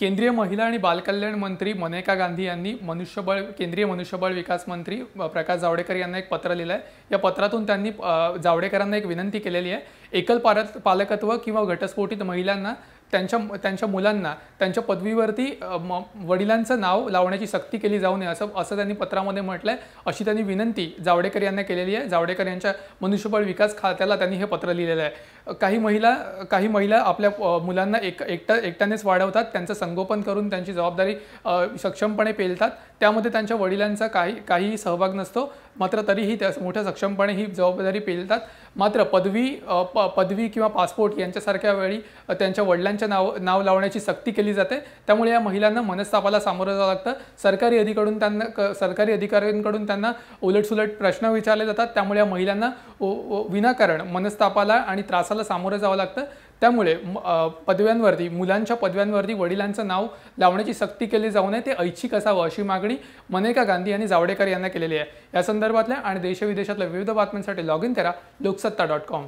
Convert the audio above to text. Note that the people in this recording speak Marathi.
केंद्रीय महिला आणि बालकल्याण मंत्री मनेका गांधी यांनी मनुष्यबळ केंद्रीय मनुष्यबळ विकास मंत्री प्रकाश जावडेकर यांना एक पत्र लिहिलं आहे या पत्रातून त्यांनी जावडेकरांना एक विनंती केलेली आहे. एकल पारत पालकत्व किंवा घटस्फोटित महिलांना त्यांच्या त्यांच्या मुलांना त्यांच्या पदवीवरती वडिलांचं नाव लावण्याची सक्ती केली जाऊ नये असं असं त्यांनी पत्रामध्ये म्हटलं आहे अशी त्यांनी विनंती जावडेकर यांना केलेली आहे. जावडेकर यांच्या मनुष्यबळ विकास खात्याला त्यांनी हे पत्र लिहिलेलं आहे. काही महिला काही महिला आपल्या मुलांना एक एकटं एकट्यानेच वाढवतात. त्यांचं संगोपन करून त्यांची जबाबदारी सक्षमपणे पेलतात. त्यामध्ये त्यांच्या वडिलांचा काही काहीही सहभाग नसतो. मात्र तरीही त्या मोठ्या सक्षमपणे ही जबाबदारी पेलतात. मात्र पदवी प पदवी किंवा पासपोर्ट यांच्यासारख्या वेळी त्यांच्या वडिलांच्या नाव नाव लावण्याची सक्ती केली जाते. त्यामुळे या महिलांना मनस्तापाला सामोरं जावं लागतं. सरकारी अधिकडून त्यांना क- सरकारी अधिकाऱ्यांकडून त्यांना उलटसुलट प्रश्न विचारले जातात. त्यामुळे या महिलांना ओ- विनाकारण मनस्तापाला आणि त्रासाला सामोरं जावं लागतं. त्यामुळे पदव्यांवरती मुलांच्या पदव्यांवरती वडिलांचं नाव लावण्याची सक्ती केली जाऊ नये ते ऐच्छिक असावं अशी मागणी मनेका गांधी यांनी जावडेकर यांना केलेली आहे. या संदर्भातल्या आणि देशविदेशातल्या विविध बातम्यांसाठी लॉग इन करा लोकसत्ता डॉट कॉम.